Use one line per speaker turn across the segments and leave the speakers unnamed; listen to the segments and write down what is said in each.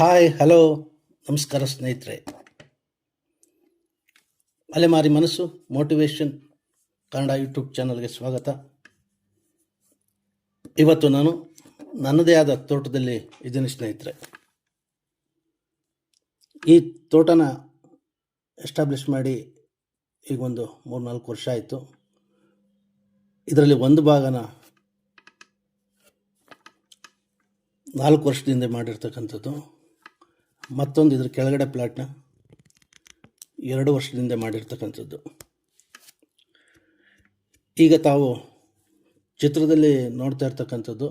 Hi hello ನಮಸ್ಕಾರ ಸ್ನೇಹಿತರೆ. ಅಲೆಮಾರಿ ಮನಸ್ಸು ಮೋಟಿವೇಶನ್ ಕನ್ನಡ ಯೂಟ್ಯೂಬ್ ಚಾನಲ್ಗೆ ಸ್ವಾಗತ. ಇವತ್ತು ನಾನು ನನ್ನದೇ ಆದ ತೋಟದಲ್ಲಿ ಇದ್ದೀನಿ ಸ್ನೇಹಿತರೆ. ಈ ತೋಟನ ಎಸ್ಟಾಬ್ಲಿಷ್ ಮಾಡಿ ಈಗ ಒಂದು ಮೂರು ನಾಲ್ಕು ವರ್ಷ ಆಯಿತು. ಇದರಲ್ಲಿ ಒಂದು ಭಾಗನ ನಾಲ್ಕು ವರ್ಷದಿಂದ ಮಾಡಿರ್ತಕ್ಕಂಥದ್ದು. ಮತ್ತೊಂದು ಇದ್ರ ಕೆಳಗಡೆ ಪ್ಲಾಟ್ನ ಎರಡು ವರ್ಷದಿಂದ ಮಾಡಿರ್ತಕ್ಕಂಥದ್ದು. ಈಗ ತಾವು ಚಿತ್ರದಲ್ಲಿ ನೋಡ್ತಾ ಇರ್ತಕ್ಕಂಥದ್ದು,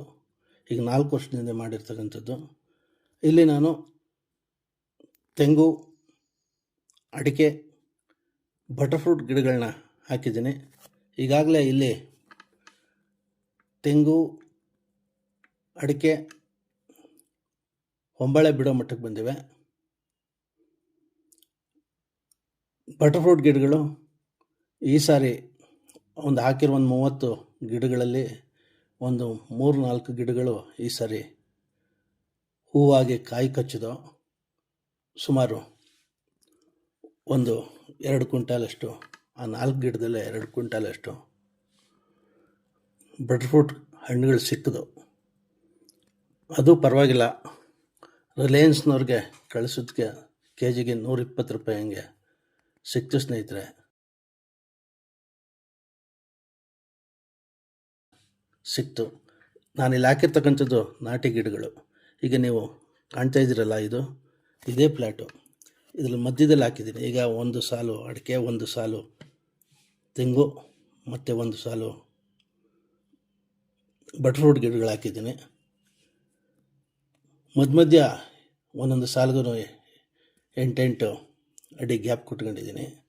ಈಗ ನಾಲ್ಕು ವರ್ಷದಿಂದ ಮಾಡಿರ್ತಕ್ಕಂಥದ್ದು. ಇಲ್ಲಿ ನಾನು ತೆಂಗು, ಅಡಿಕೆ ಬಟರ್ಫ್ರೂಟ್ ಗಿಡಗಳನ್ನ ಹಾಕಿದ್ದೀನಿ. ಈಗಾಗಲೇ ಇಲ್ಲಿ ತೆಂಗು, ಅಡಿಕೆ ಹೊಂಬಾಳೆ ಬಿಡೋ ಮಟ್ಟಕ್ಕೆ ಬಂದಿವೆ. ಬಟರ್ಫ್ರೂಟ್ ಗಿಡಗಳು ಈ ಸಾರಿ ಒಂದು ಹಾಕಿರೋ ಒಂದು ಮೂವತ್ತು ಗಿಡಗಳಲ್ಲಿ ಒಂದು ಮೂರು ನಾಲ್ಕು ಗಿಡಗಳು ಈ ಸಾರಿ ಹೂವಾಗಿ ಕಾಯಿ ಕಚ್ಚಿದೋ ಸುಮಾರು ಒಂದು ಎರಡು ಕ್ವಿಂಟಾಲಷ್ಟು, ಆ ನಾಲ್ಕು ಗಿಡದಲ್ಲೇ ಎರಡು ಕ್ವಿಂಟಾಲಷ್ಟು ಬಟರ್ಫ್ರೂಟ್ ಹಣ್ಣುಗಳು ಸಿಕ್ಕಿದವು. ಅದು ಪರವಾಗಿಲ್ಲ. ರಿಲಯನ್ಸ್ನವ್ರಿಗೆ ಕಳಿಸೋದಕ್ಕೆ ಕೆ ಜಿಗೆ ನೂರಿಪ್ಪತ್ತು ರೂಪಾಯಿ ಹಂಗೆ. ಸಿಕ್ತು ಸ್ನೇಹಿತರೆ. ಸಿಕ್ತು. ನಾನು ಇಲ್ಲಿ ಹಾಕಿರ್ತಕ್ಕಂಥದ್ದು ನಾಟಿ ಗಿಡಗಳು. ಈಗ ನೀವು ಕಾಣ್ತಾ ಇದ್ದೀರಲ್ಲ ಇದು? ಇದೇ ಪ್ಲ್ಯಾಟು ಇದರಲ್ಲಿ ಮಧ್ಯದಲ್ಲಿ ಹಾಕಿದ್ದೀನಿ. ಈಗ ಒಂದು ಸಾಲು ಅಡಿಕೆ, ಒಂದು ಸಾಲು ತೆಂಗು, ಮತ್ತು ಒಂದು ಸಾಲು ಬಟರ್ಫ್ರೂಟ್ ಗಿಡಗಳು ಹಾಕಿದ್ದೀನಿ. ಮಧ್ಯ ಮಧ್ಯ ಒಂದೊಂದು ಸಾಲಿಗೂ ಎಂಟೆಂಟು ಅಡಿ ಗ್ಯಾಪ್ ಕೊಟ್ಕೊಂಡಿದ್ದೀನಿ.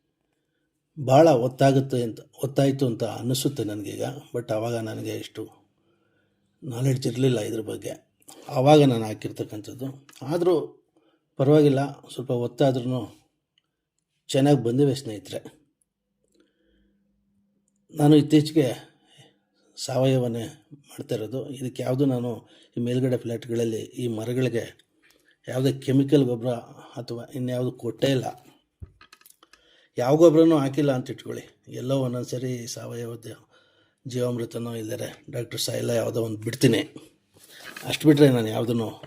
ಭಾಳ ಒತ್ತಾಗುತ್ತೆ ಅಂತ, ಒತ್ತಾಯಿತು ಅಂತ ಅನ್ನಿಸುತ್ತೆ ನನಗೀಗ ಬಟ್ ಆವಾಗ ನನಗೆ ಇಷ್ಟು ನಾಲೆಡ್ಜ್ ಇರಲಿಲ್ಲ ಇದ್ರ ಬಗ್ಗೆ. ಆವಾಗ ನಾನು ಹಾಕಿರ್ತಕ್ಕಂಥದ್ದು. ಆದರೂ ಪರವಾಗಿಲ್ಲ, ಸ್ವಲ್ಪ ಒತ್ತಾದ್ರೂ ಚೆನ್ನಾಗಿ ಬಂದಿವೆ ಸ್ನೇಹಿತರೆ. ನಾನು ಇತ್ತೀಚೆಗೆ ಸಾವಯವನೇ ಮಾಡ್ತಾ ಇರೋದು. ಇದಕ್ಕೆ ಯಾವುದು ನಾನು ಈ ಮೇಲ್ಗಡೆ ಫ್ಲ್ಯಾಟ್ಗಳಲ್ಲಿ ಈ ಮರಗಳಿಗೆ ಯಾವುದೇ ಕೆಮಿಕಲ್ ಗೊಬ್ಬರ ಅಥವಾ ಇನ್ಯಾವುದು ಕೊಟ್ಟೇ ಇಲ್ಲ. ಯಾವ ಗೊಬ್ಬರನೂ ಹಾಕಿಲ್ಲ ಅಂತ ಇಟ್ಕೊಳ್ಳಿ. ಎಲ್ಲೋ ಒಂದೊಂದು ಸರಿ ಸಾವಯವದ ಜೀವಾಮೃತನೋ ಇದ್ದಾರೆ ಡಾಕ್ಟರ್ ಎಲ್ಲ ಯಾವುದೋ ಒಂದು ಬಿಡ್ತೀನಿ. ಅಷ್ಟು ಬಿಟ್ಟರೆ ನಾನು ಯಾವುದನ್ನು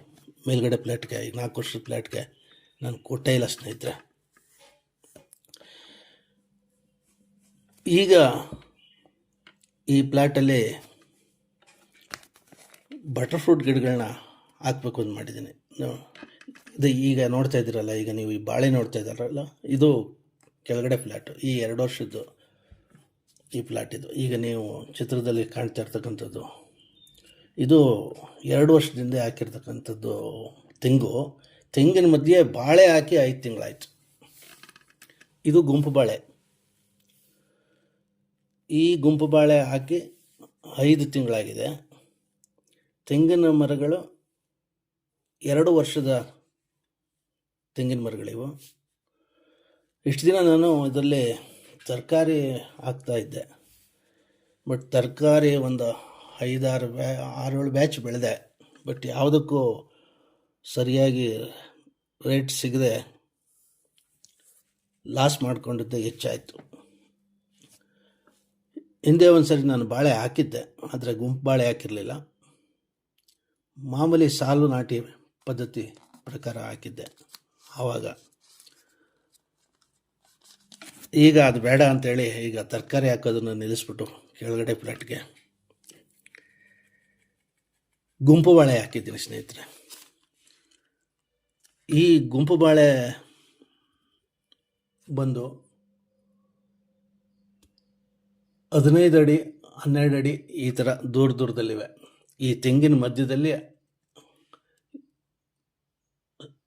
ಮೇಲ್ಗಡೆ ಪ್ಲೇಟ್ಗೆ ಈಗ ನಾಲ್ಕು ವರ್ಷದ ಪ್ಲೇಟ್ಗೆ ನಾನು ಕೊಟ್ಟೇ ಇಲ್ಲ ಸ್ನೇಹಿತರೆ. ಈಗ ಈ ಪ್ಲ್ಯಾಟಲ್ಲಿ ಬಟರ್ಫ್ರೂಟ್ ಗಿಡಗಳನ್ನ ಹಾಕ್ಬೇಕು ಅಂತ ಮಾಡಿದ್ದೀನಿ. ಇದು ಈಗ ನೋಡ್ತಾ ಇದ್ದೀರಲ್ಲ, ಈಗ ನೀವು ಈ ಬಾಳೆ ನೋಡ್ತಾ ಇದ್ದಾರಲ್ಲ, ಇದು ಕೆಳಗಡೆ ಫ್ಲ್ಯಾಟ್ ಈ ಎರಡು ವರ್ಷದ್ದು ಈ ಫ್ಲ್ಯಾಟ್ ಇದು ಈಗ ನೀವು ಚಿತ್ರದಲ್ಲಿ ಕಾಣ್ತಾ ಇರ್ತಕ್ಕಂಥದ್ದು, ಇದು ಎರಡು ವರ್ಷದಿಂದ ಹಾಕಿರ್ತಕ್ಕಂಥದ್ದು ತೆಂಗು. ತೆಂಗಿನ ಮಧ್ಯೆ ಬಾಳೆ ಹಾಕಿ ಐದು ತಿಂಗಳಾಯ್ತು. ಇದು ಗುಂಪು ಬಾಳೆ. ಈ ಗುಂಪು ಬಾಳೆ ಹಾಕಿ ಐದು ತಿಂಗಳಾಗಿದೆ. ತೆಂಗಿನ ಮರಗಳು ಎರಡು ವರ್ಷದ ತೆಂಗಿನ ಮರಗಳಿವು. ಇಷ್ಟು ದಿನ ನಾನು ಇದರಲ್ಲಿ ತರಕಾರಿ ಹಾಕ್ತಾ ಇದ್ದೆ. ಬಟ್ ತರಕಾರಿ ಒಂದು ಐದಾರು ಬ್ಯಾ, ಆರೇಳು ಬ್ಯಾಚ್ ಬೆಳೆದೆ. ಬಟ್ ಯಾವುದಕ್ಕೂ ಸರಿಯಾಗಿ ರೇಟ್ ಸಿಗದೆ ಲಾಸ್ ಮಾಡಿಕೊಂಡಿದ್ದೆ, ಹೆಚ್ಚಾಯಿತು. ಹಿಂದೆ ಒಂದು ಸರಿ ನಾನು ಬಾಳೆ ಹಾಕಿದ್ದೆ, ಆದರೆ ಗುಂಪು ಬಾಳೆ ಹಾಕಿರಲಿಲ್ಲ. ಮಾಮೂಲಿ ಸಾಲು ನಾಟಿ ಪದ್ಧತಿ ಪ್ರಕಾರ ಹಾಕಿದ್ದೆ. ಆವಾಗ ಈಗ ಅದು ಬೇಡ ಅಂತೇಳಿ ಈಗ ತರಕಾರಿ ಹಾಕೋದನ್ನು ನಿಲ್ಲಿಸ್ಬಿಟ್ಟು ಕೆಳಗಡೆ ಪ್ಲಾಟ್ಗೆ ಗುಂಪು ಬಾಳೆ ಹಾಕಿದ್ದೀನಿ ಸ್ನೇಹಿತರೆ. ಈ ಗುಂಪು ಬಾಳೆ ಬಂದು ಹದಿನೈದು ಅಡಿ, ಹನ್ನೆರಡು ಅಡಿ ಈ ಥರ ದೂರ ದೂರದಲ್ಲಿವೆ. ಈ ತೆಂಗಿನ ಮಧ್ಯದಲ್ಲಿ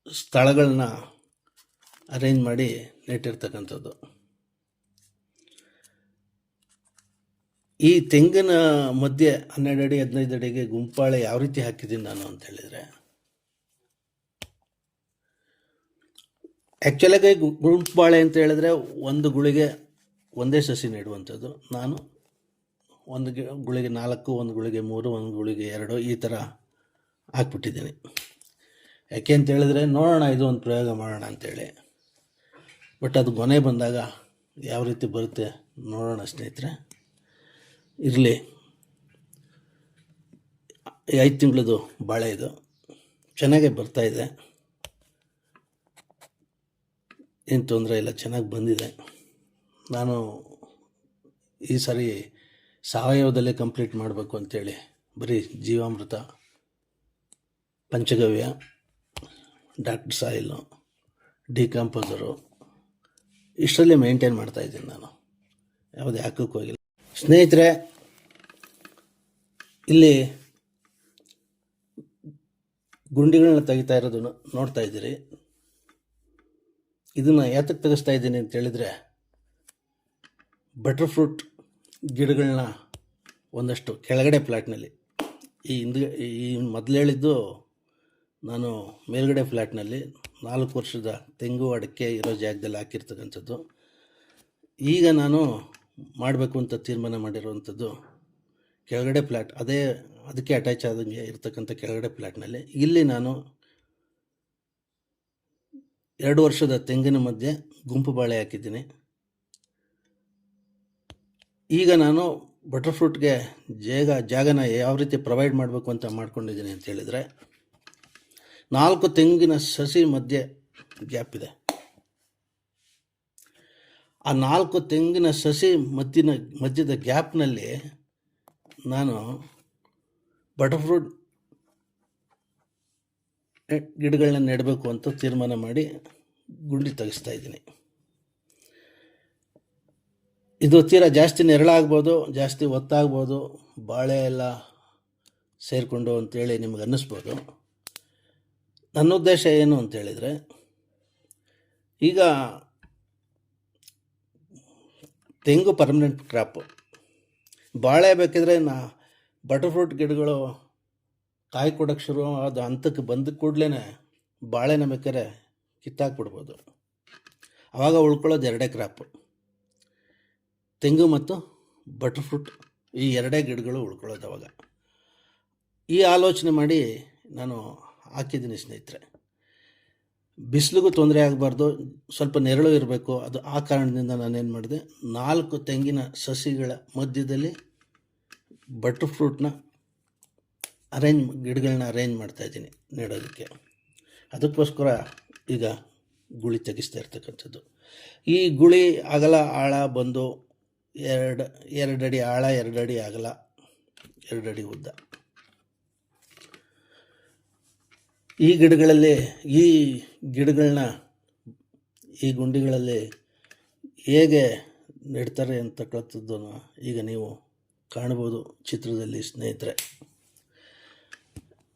ಸ್ಥಳಗಳನ್ನ ಅರೇಂಜ್ ಮಾಡಿ ನೆಟ್ಟಿರ್ತಕ್ಕಂಥದ್ದು ಈ ತೆಂಗಿನ ಮಧ್ಯೆ ಹನ್ನೆರಡು ಅಡಿ, ಹದಿನೈದು ಅಡಿಗೆ ಗುಂಪಾಳೆ ಯಾವ ರೀತಿ ಹಾಕಿದ್ದೀನಿ ನಾನು ಅಂತ ಹೇಳಿದರೆ ಆ್ಯಕ್ಚುಲಾಗಿ ಗುಂಪಾಳೆ ಅಂತ ಹೇಳಿದ್ರೆ ಒಂದು ಗುಳಿಗೆ ಒಂದೇ ಸಸಿ ನೆಡುವಂಥದ್ದು. ನಾನು ಒಂದು ಗುಳಿಗೆ ನಾಲ್ಕು, ಒಂದು ಗುಳಿಗೆ ಮೂರು, ಒಂದು ಗುಳಿಗೆ ಎರಡು ಈ ಥರ ಹಾಕ್ಬಿಟ್ಟಿದ್ದೀನಿ. ಯಾಕೆ ಅಂತ ಹೇಳಿದ್ರೆ, ನೋಡೋಣ ಇದು ಒಂದು ಪ್ರಯೋಗ ಮಾಡೋಣ ಅಂತೇಳಿ. ಬಟ್ ಅದು ಕೊನೆ ಬಂದಾಗ ಯಾವ ರೀತಿ ಬರುತ್ತೆ ನೋಡೋಣ ಸ್ನೇಹಿತರೆ. ಇರಲಿ. ಐದು ತಿಂಗಳದು ಬಾಳೆ ಇದು. ಚೆನ್ನಾಗೇ ಬರ್ತಾಯಿದೆ ಏನು ತೊಂದರೆ ಇಲ್ಲ, ಚೆನ್ನಾಗಿ ಬಂದಿದೆ. ನಾನು ಈ ಸಾರಿ ಸಾವಯವದಲ್ಲೇ ಕಂಪ್ಲೀಟ್ ಮಾಡಬೇಕು ಅಂತೇಳಿ. ಬರೀ ಜೀವಾಮೃತ, ಪಂಚಗವ್ಯ ಡಾಕ್ಟರ್ ಸಾಯಿಲು ಡಿಕಂಪೋಸರು, ಇಷ್ಟರಲ್ಲಿ ಮೇಂಟೈನ್ ಮಾಡ್ತಾಯಿದ್ದೀನಿ ನಾನು. ಯಾವುದೇ ಹಾಕಕ್ಕೆ ಹೋಗಿಲ್ಲ. ಸ್ನೇಹಿತರೆ, ಇಲ್ಲಿ ಗುಂಡಿಗಳನ್ನ ತೆಗಿತಾ ಇರೋದನ್ನು ನೋಡ್ತಾ ಇದ್ದೀರಿ. ಇದನ್ನು ಯಾತಕ್ಕೆ ತೆಗೆಸ್ತಾ ಇದ್ದೀನಿ ಅಂತ ಹೇಳಿದರೆ ಬಟರ್ ಫ್ರೂಟ್ ಗಿಡಗಳನ್ನ ಒಂದಷ್ಟು ಕೆಳಗಡೆ ಪ್ಲಾಟ್ನಲ್ಲಿ ಈ ಹಿಂದೆ ಈ ಮೊದಲು ಹೇಳಿದ್ದು ನಾನು ಮೇಲ್ಗಡೆ ಫ್ಲ್ಯಾಟ್ನಲ್ಲಿ ನಾಲ್ಕು ವರ್ಷದ ತೆಂಗು ಅಡಿಕೆ ಇರೋ ಜಾಗದಲ್ಲಿ ಹಾಕಿರ್ತಕ್ಕಂಥದ್ದು. ಈಗ ನಾನು ಮಾಡಬೇಕು ಅಂತ ತೀರ್ಮಾನ ಮಾಡಿರುವಂಥದ್ದು ಕೆಳಗಡೆ ಫ್ಲ್ಯಾಟ್. ಅದೇ ಅದಕ್ಕೆ ಅಟ್ಯಾಚ್ ಆದಂಗೆ ಇರ್ತಕ್ಕಂಥ ಕೆಳಗಡೆ ಫ್ಲ್ಯಾಟ್ನಲ್ಲಿ. ಇಲ್ಲಿ ನಾನು ಎರಡು ವರ್ಷದ ತೆಂಗಿನ ಮಧ್ಯೆ ಗುಂಪು ಬಾಳೆ ಹಾಕಿದ್ದೀನಿ. ಈಗ ನಾನು ಬಟರ್ಫ್ರೂಟ್ಗೆ ಜೇಗ ಜಾಗ ಜಾಗನ ಯಾವ ರೀತಿ ಪ್ರೊವೈಡ್ ಮಾಡಬೇಕು ಅಂತ ಮಾಡ್ಕೊಂಡಿದ್ದೀನಿ ಅಂತ ಹೇಳಿದರೆ ನಾಲ್ಕು ತೆಂಗಿನ ಸಸಿ ಮಧ್ಯೆ ಗ್ಯಾಪ್ ಇದೆ. ಆ ನಾಲ್ಕು ತೆಂಗಿನ ಸಸಿ ಮಧ್ಯನ ಮಧ್ಯದ ಗ್ಯಾಪ್ನಲ್ಲಿ ನಾನು ಬಟರ್ಫ್ರೂಟ್ ಗಿಡಗಳನ್ನ ನೆಡಬೇಕು ಅಂತ ತೀರ್ಮಾನ ಮಾಡಿ ಗುಂಡಿ ತೆಗೆಸ್ತಾ ಇದ್ದೀನಿ. ಇದು ತೀರಾ ಜಾಸ್ತಿ ನೆರಳಾಗ್ಬೋದು ಜಾಸ್ತಿ ಒತ್ತಾಗ್ಬೋದು, ಬಾಳೆ ಎಲ್ಲ ಸೇರಿಕೊಂಡು ಅಂತೇಳಿ ನಿಮ್ಗೆ ಅನ್ನಿಸ್ಬೋದು. ನನ್ನ ಉದ್ದೇಶ ಏನು ಅಂತೇಳಿದರೆ ಈಗ ತೆಂಗು ಪರ್ಮನೆಂಟ್ ಕ್ರಾಪು ಬಾಳೆ ಬೇಕಿದ್ರೆ ನಾ ಬಟರ್ ಫ್ರೂಟ್ ಗಿಡಗಳು ಕಾಯಿ ಕೊಡೋಕ್ಕೆ ಶುರು ಅದು ಹಂತಕ್ಕೆ ಬಂದ ಕೂಡಲೇ ಬಾಳೆನ ಬೇಕಾದ್ರೆ ಕಿತ್ತಾಕ್ಬಿಡ್ಬೋದು. ಆವಾಗ ಉಳ್ಕೊಳ್ಳೋದು ಎರಡೇ ಕ್ರಾಪು ತೆಂಗು ಮತ್ತು ಬಟರ್ ಫ್ರೂಟ್ ಈ ಎರಡೇ ಗಿಡಗಳು ಉಳ್ಕೊಳ್ಳೋದು ಅವಾಗ. ಈ ಆಲೋಚನೆ ಮಾಡಿ ನಾನು ಹಾಕಿದ್ದೀನಿ ಸ್ನೇಹಿತರೆ. ಬಿಸಿಲಿಗೂ ತೊಂದರೆ ಆಗಬಾರ್ದು, ಸ್ವಲ್ಪ ನೆರಳು ಇರಬೇಕು, ಅದು ಆ ಕಾರಣದಿಂದ ನಾನೇನು ಮಾಡಿದೆ, ನಾಲ್ಕು ತೆಂಗಿನ ಸಸಿಗಳ ಮಧ್ಯದಲ್ಲಿ ಬಟರ್ ಫ್ರೂಟ್ನ ಅರೇಂಜ್ ಗಿಡಗಳನ್ನ ಅರೇಂಜ್ ಮಾಡ್ತಾಯಿದ್ದೀನಿ ನೆಡೋದಕ್ಕೆ. ಅದಕ್ಕೋಸ್ಕರ ಈಗ ಗುಳಿ ತೆಗಿಸ್ತಾ ಇರ್ತಕ್ಕಂಥದ್ದು. ಈ ಗುಳಿ ಅಗಲ ಆಳ ಬಂದು ಎರಡು ಎರಡು ಅಡಿ ಆಳ ಎರಡು ಅಡಿ ಅಗಲ ಎರಡು ಅಡಿ ಉದ್ದ. ಈ ಗಿಡಗಳಲ್ಲಿ, ಈ ಗಿಡಗಳನ್ನ ಈ ಗುಂಡಿಗಳಲ್ಲಿ ಹೇಗೆ ನೆಡ್ತಾರೆ ಅಂತಕ್ಕಂಥದ್ದನ್ನು ಈಗ ನೀವು ಕಾಣ್ಬೋದು ಚಿತ್ರದಲ್ಲಿ ಸ್ನೇಹಿತರೆ.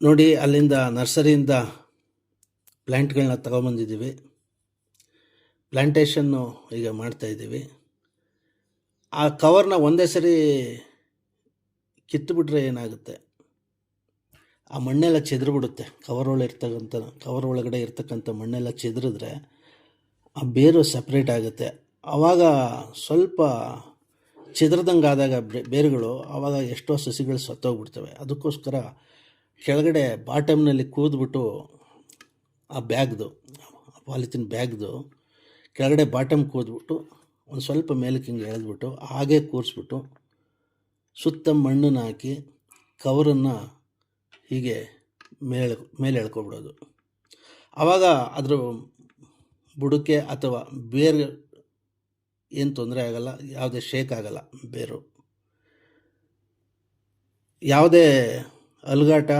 ನೋಡಿ, ಅಲ್ಲಿಂದ ನರ್ಸರಿಯಿಂದ ಪ್ಲ್ಯಾಂಟ್ಗಳನ್ನ ತಗೊಂಬಂದಿದ್ದೀವಿ. ಪ್ಲ್ಯಾಂಟೇಷನ್ನು ಈಗ ಮಾಡ್ತಾಯಿದ್ದೀವಿ ಆ ಕವರ್ನ ಒಂದೇ ಸರಿ ಕಿತ್ತುಬಿಟ್ರೆ ಏನಾಗುತ್ತೆ? ಆ ಮಣ್ಣೆಲ್ಲ ಚೆದ್ರಿಬಿಡುತ್ತೆ. ಕವರ್ ಇರ್ತಕ್ಕಂಥ ಕವರ್ ಒಳಗಡೆ ಇರ್ತಕ್ಕಂಥ ಮಣ್ಣೆಲ್ಲ ಚೆದ್ರಿದ್ರೆ ಆ ಬೇರು ಸಪ್ರೇಟ್ ಆಗುತ್ತೆ. ಆವಾಗ ಸ್ವಲ್ಪ ಚೆದ್ರದಂಗೆ ಆದಾಗ ಬೇರುಗಳು ಆವಾಗ ಎಷ್ಟೋ ಸಸಿಗಳು ಸತ್ತೋಗ್ಬಿಡ್ತವೆ. ಅದಕ್ಕೋಸ್ಕರ ಕೆಳಗಡೆ ಬಾಟಮ್ನಲ್ಲಿ ಕೂದ್ಬಿಟ್ಟು ಆ ಬ್ಯಾಗ್ದು ಪಾಲಿಥಿನ್ ಬ್ಯಾಗ್ದು ಕೆಳಗಡೆ ಬಾಟಮ್ ಕೂದ್ಬಿಟ್ಟು ಒಂದು ಸ್ವಲ್ಪ ಮೇಲಕ್ಕೆ ಹಿಂಗೆ ಎಳೆದ್ಬಿಟ್ಟು ಹಾಗೆ ಕೂರಿಸ್ಬಿಟ್ಟು ಸುತ್ತ ಮಣ್ಣನ್ನು ಹಾಕಿ ಕವರನ್ನು ಹೀಗೆ ಮೇಲೆ ಮೇಲೆ ಎಳ್ಕೊಬಿಡೋದು ಆವಾಗ ಅದರ ಬುಡಕ್ಕೆ ಅಥವಾ ಬೇರು ಏನು ತೊಂದರೆ ಆಗಲ್ಲ, ಯಾವುದೇ ಶೇಕ್ ಆಗಲ್ಲ ಬೇರು. ಯಾವುದೇ ಅಲುಗಾಟ,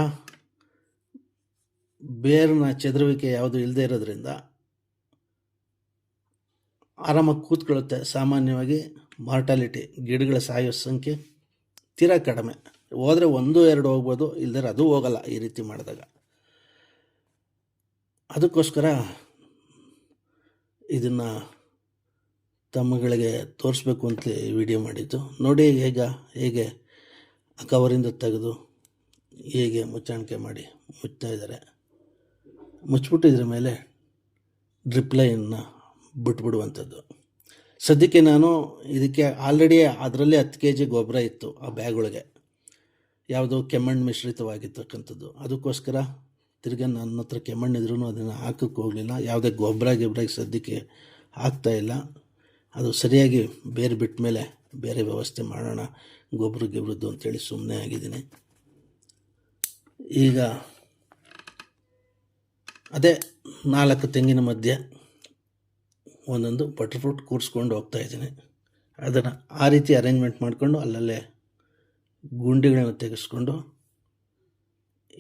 ಬೇರಿನ ಚದುರುವಿಕೆ ಯಾವುದು ಇಲ್ಲದೆ ಇರೋದ್ರಿಂದ ಆರಾಮಾಗಿ ಕೂತ್ಕೊಳ್ಳುತ್ತೆ. ಸಾಮಾನ್ಯವಾಗಿ ಮಾರ್ಟಾಲಿಟಿ ಗಿಡಗಳ ಸಾಯೋ ಸಂಖ್ಯೆ ತೀರಾ ಕಡಿಮೆ. ಹೋದರೆ ಒಂದು ಎರಡು ಹೋಗ್ಬೋದು ಇಲ್ಲದ್ರೆ ಅದು ಹೋಗಲ್ಲ ಈ ರೀತಿ ಮಾಡಿದಾಗ. ಅದಕ್ಕೋಸ್ಕರ ಇದನ್ನು ತಮ್ಮಗಳಿಗೆ ತೋರಿಸ್ಬೇಕು ಅಂತ ವಿಡಿಯೋ ಮಾಡಿದ್ದು. ನೋಡಿ ಈಗ ಹೇಗೆ ಕವರಿಂದ ತೆಗೆದು ಹೇಗೆ ಮುಚ್ಚಾಣಿಕೆ ಮಾಡಿ ಮುಚ್ತಾ ಇದ್ದಾರೆ. ಮುಚ್ಚಿಬಿಟ್ಟು ಇದ್ರ ಮೇಲೆ ಡ್ರಿಪ್ ಲೈನ್ನ ಬಿಟ್ಬಿಡುವಂಥದ್ದು. ಸದ್ಯಕ್ಕೆ ನಾನು ಇದಕ್ಕೆ ಆಲ್ರೆಡಿ ಅದರಲ್ಲಿ ಹತ್ತು ಕೆ ಜಿ ಗೊಬ್ಬರ ಇತ್ತು ಆ ಬ್ಯಾಗ್ ಒಳಗೆ. ಯಾವುದು ಕೆಮ್ಮಣ್ಣು ಮಿಶ್ರಿತವಾಗಿರ್ತಕ್ಕಂಥದ್ದು. ಅದಕ್ಕೋಸ್ಕರ ತಿರ್ಗಾ ನನ್ನ ಹತ್ರ ಕೆಮ್ಮಣ್ಣಿದ್ರೂ ಅದನ್ನು ಹಾಕಕ್ಕೆ ಹೋಗಲಿಲ್ಲ. ಯಾವುದೇ ಗೊಬ್ಬರ ಗಿಬ್ರಾಗಿ ಸದ್ಯಕ್ಕೆ ಹಾಕ್ತಾ ಇಲ್ಲ. ಅದು ಸರಿಯಾಗಿ ಬೇರೆ ಬಿಟ್ಟ ಮೇಲೆ ಬೇರೆ ವ್ಯವಸ್ಥೆ ಮಾಡೋಣ ಗೊಬ್ಬರ ಗಿಬ್ರದ್ದು ಅಂತೇಳಿ ಸುಮ್ಮನೆ ಆಗಿದ್ದೀನಿ. ಈಗ ಅದೇ ನಾಲ್ಕು ತೆಂಗಿನ ಮಧ್ಯೆ ಒಂದೊಂದು ಬಟರ್ ಫ್ರೂಟ್ ಕೂರಿಸ್ಕೊಂಡು ಹೋಗ್ತಾ ಇದ್ದೀನಿ. ಅದನ್ನು ಆ ರೀತಿ ಅರೇಂಜ್ಮೆಂಟ್ ಮಾಡಿಕೊಂಡು ಅಲ್ಲಲ್ಲೇ ಗುಂಡಿಗಳನ್ನು ತೆಗೆಸ್ಕೊಂಡು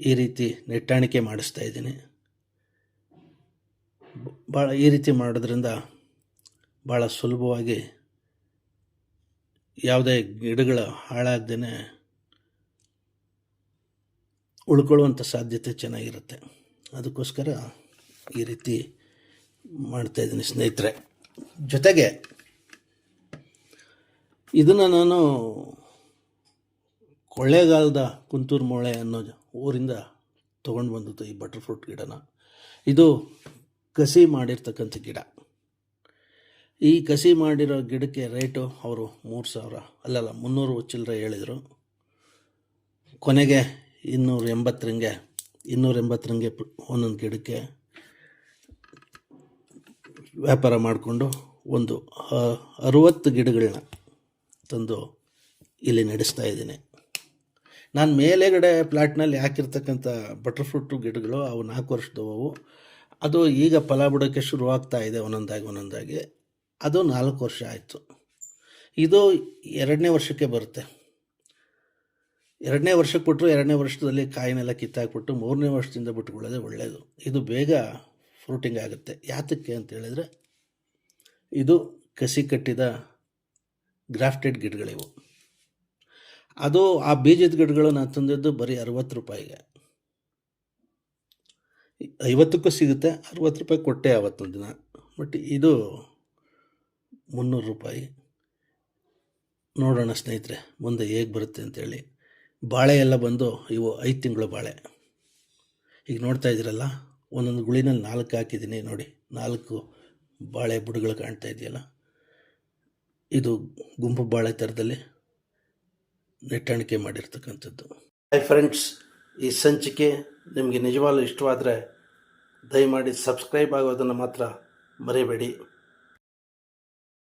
ಈ ರೀತಿ ನೆಟ್ಟಾಣಿಕೆ ಮಾಡಿಸ್ತಾ ಇದ್ದೀನಿ. ಭಾಳ ಈ ರೀತಿ ಮಾಡೋದ್ರಿಂದ ಭಾಳ ಸುಲಭವಾಗಿ ಯಾವುದೇ ಗಿಡಗಳು ಹಾಳಾಗ್ದೇ ಉಳ್ಕೊಳ್ಳುವಂಥ ಸಾಧ್ಯತೆ ಚೆನ್ನಾಗಿರುತ್ತೆ. ಅದಕ್ಕೋಸ್ಕರ ಈ ರೀತಿ ಮಾಡ್ತಾಯಿದ್ದೀನಿ ಸ್ನೇಹಿತರೆ. ಜೊತೆಗೆ ಇದನ್ನು ನಾನು ಕೊಳ್ಳೇಗಾಲದ ಕುಂತೂರು ಮೊಳೆ ಅನ್ನೋ ಊರಿಂದ ತೊಗೊಂಡು ಬಂದದ್ದು ಈ ಬಟರ್ ಫ್ರೂಟ್ ಗಿಡನ. ಇದು ಕಸಿ ಮಾಡಿರ್ತಕ್ಕಂಥ ಗಿಡ. ಈ ಕಸಿ ಮಾಡಿರೋ ಗಿಡಕ್ಕೆ ರೇಟು ಅವರು ಮೂರು ಸಾವಿರ. ಅಲ್ಲಲ್ಲ, ಮುನ್ನೂರು ಚಿಲ್ಲರೆ ಹೇಳಿದರು. ಕೊನೆಗೆ ಇನ್ನೂರ ಎಂಬತ್ತರಂಗೆ ಇನ್ನೂರ ಎಂಬತ್ತರಂಗೆ ಒಂದೊಂದು ಗಿಡಕ್ಕೆ ವ್ಯಾಪಾರ ಮಾಡಿಕೊಂಡು ಒಂದು ಅರುವತ್ತು ಗಿಡಗಳನ್ನ ತಂದು ಇಲ್ಲಿ ನಡೆಸ್ತಾ ಇದ್ದೀನಿ. ನಾನು ಮೇಲೆಗಡೆ ಪ್ಲಾಟ್ನಲ್ಲಿ ಹಾಕಿರ್ತಕ್ಕಂಥ ಬಟರ್ ಫ್ರೂಟು ಗಿಡಗಳು ಅವು ನಾಲ್ಕು ವರ್ಷದವು ಅದು ಈಗ ಫಲ ಬಿಡೋಕ್ಕೆ ಶುರುವಾಗ್ತಾ ಇದೆ ಒಂದೊಂದಾಗಿ ಒಂದೊಂದಾಗಿ. ಅದು ನಾಲ್ಕು ವರ್ಷ ಆಯಿತು. ಇದು ಎರಡನೇ ವರ್ಷಕ್ಕೆ ಬರುತ್ತೆ. ಎರಡನೇ ವರ್ಷಕ್ಕೆ ಬಿಟ್ಟರು ಎರಡನೇ ವರ್ಷದಲ್ಲಿ ಕಾಯಿನೆಲ್ಲ ಕಿತ್ತಾಕ್ಬಿಟ್ಟು ಮೂರನೇ ವರ್ಷದಿಂದ ಬಿಟ್ಕೊಳ್ಳೋದೇ ಒಳ್ಳೆಯದು ಇದು ಬೇಗ ಫ್ರೂಟಿಂಗ್ ಆಗುತ್ತೆ. ಯಾತಕ್ಕೆ ಅಂತ ಹೇಳಿದರೆ, ಇದು ಕಸಿ ಕಟ್ಟಿದ ಗ್ರಾಫ್ಟೆಡ್ ಗಿಡಗಳಿವು. ಅದು ಆ ಬೀಜದ ಗಿಡಗಳು ನಾನು ತಂದಿದ್ದು ಬರೀ ಅರವತ್ತು ರೂಪಾಯಿಗೆ. ಐವತ್ತಕ್ಕೂ ಸಿಗುತ್ತೆ, ಅರವತ್ತು ರೂಪಾಯಿ ಕೊಟ್ಟೆ ಆವತ್ತೊಂದು ದಿನ. ಬಟ್ ಇದು ಮುನ್ನೂರು ರೂಪಾಯಿ. ನೋಡೋಣ ಸ್ನೇಹಿತರೆ, ಮುಂದೆ ಹೇಗೆ ಬರುತ್ತೆ ಅಂತೇಳಿ. ಬಾಳೆ ಎಲ್ಲ ಬಂದು ಇವು ಐದು ತಿಂಗಳು ಬಾಳೆ. ಈಗ ನೋಡ್ತಾ ಇದ್ದೀರಲ್ಲ, ಒಂದೊಂದು ಗುಳಿನಲ್ಲಿ ನಾಲ್ಕು ಹಾಕಿದ್ದೀನಿ ನೋಡಿ. ನಾಲ್ಕು ಬಾಳೆ ಬುಡಗಳು ಕಾಣ್ತಾ ಇದೆಯಲ್ಲ. ಇದು ಗುಂಪು ಬಾಳೆ ಥರದಲ್ಲಿ ನೆಟ್ಟಾಣಿಕೆ ಮಾಡಿರ್ತಕ್ಕಂಥದ್ದು. ಹಾಯ್ ಫ್ರೆಂಡ್ಸ್ ಈ ಸಂಚಿಕೆ ನಿಮಗೆ ನಿಜವಾಗ್ಲೂ ಇಷ್ಟವಾದರೆ ದಯಮಾಡಿ ಸಬ್ಸ್ಕ್ರೈಬ್ ಆಗೋದನ್ನು ಮಾತ್ರ ಮರಿಬೇಡಿ.